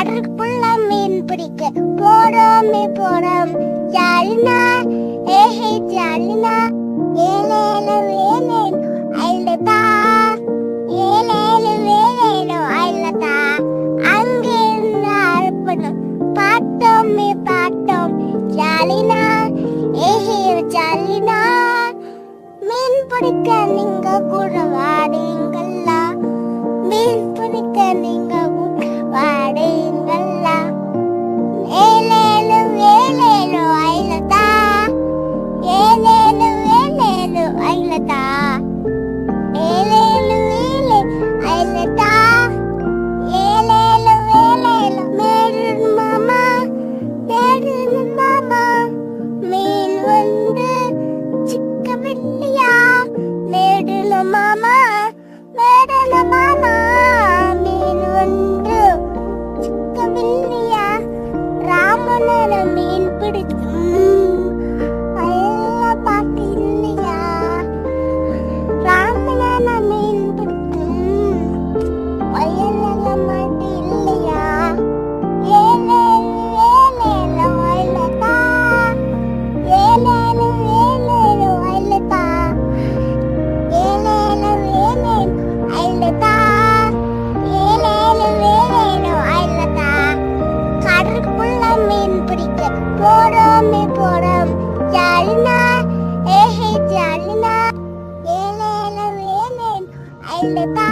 கடற்குள்ள மீன் பிடிக்க. போறோமே போறோம். ஜாலினா ஏஹே ஜாலினா. ஏலேல வேலேன் ஐலதா. ஏலேல வேலேனோ ஐலதா. அங்கே இருந்து அர்ப்பணம் பார்த்தோமே பார்த்தோம். ஜாலினா ஏஹே ஜாலினா. மீன் பிடிக்க நீங்க கூட வாடுங்களா மீன் பிடிக்க நீங்க கூட ராமனன மீன் பிடிக்கும். எல்லாம் பாட்டு இல்லையா? ராமனன மீன் பிடிக்கும். போறோமே போறோம். ஜாலினா ஏஹே ஜாலினா. ஏலேலு ஏலேலு வயலதா